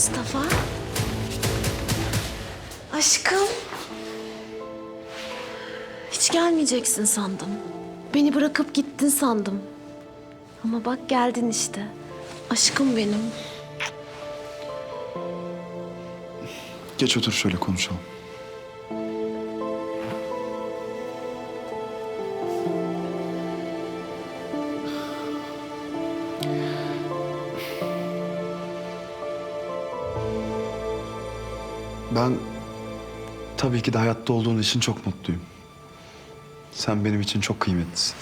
Mustafa. Aşkım. Hiç gelmeyeceksin sandım. Beni bırakıp gittin sandım. Ama bak geldin işte. Aşkım benim. Geç otur şöyle konuşalım. Ben tabii ki de hayatta olduğun için çok mutluyum. Sen benim için çok kıymetlisin.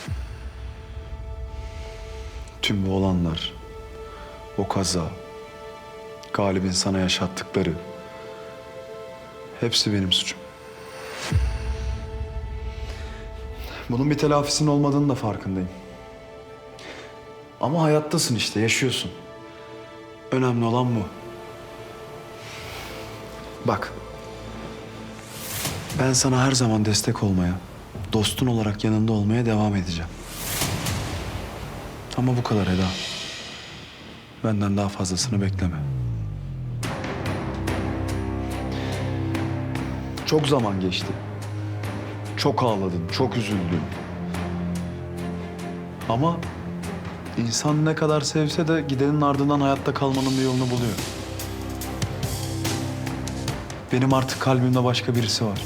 Tüm bu olanlar, o kaza, Galip'in sana yaşattıkları, Hepsi benim suçum. Bunun bir telafisinin olmadığını da farkındayım. Ama hayattasın işte, yaşıyorsun. Önemli olan bu. Bak. Ben sana her zaman destek olmaya, dostun olarak yanında olmaya devam edeceğim. Ama bu kadar Eda. Benden daha fazlasını bekleme. Çok zaman geçti. Çok ağladın, çok üzüldün. Ama insan ne kadar sevse de gidenin ardından hayatta kalmanın bir yolunu buluyor. Benim artık kalbimde başka birisi var.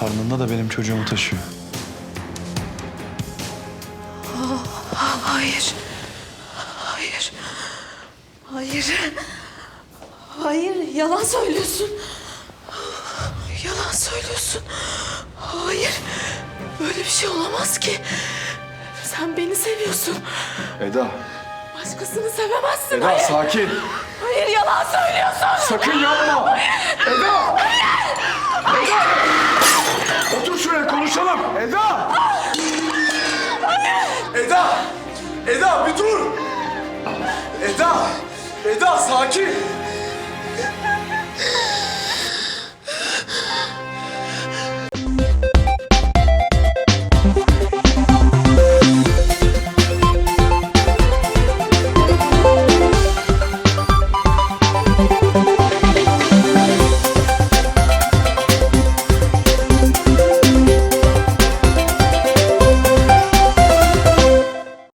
Karnında da benim çocuğumu taşıyor. Hayır. Hayır. Hayır. Hayır, yalan söylüyorsun. Yalan söylüyorsun. Hayır. Böyle bir şey olamaz ki. Sen beni seviyorsun. Eda, Başkasını sevemezsin. Eda hayır. sakin. Hayır, yalan söylüyorsun. Sakın yapma. Eda! Eda! Otur şuraya konuşalım. Eda! Eda! Eda bir dur! Eda! Eda sakin!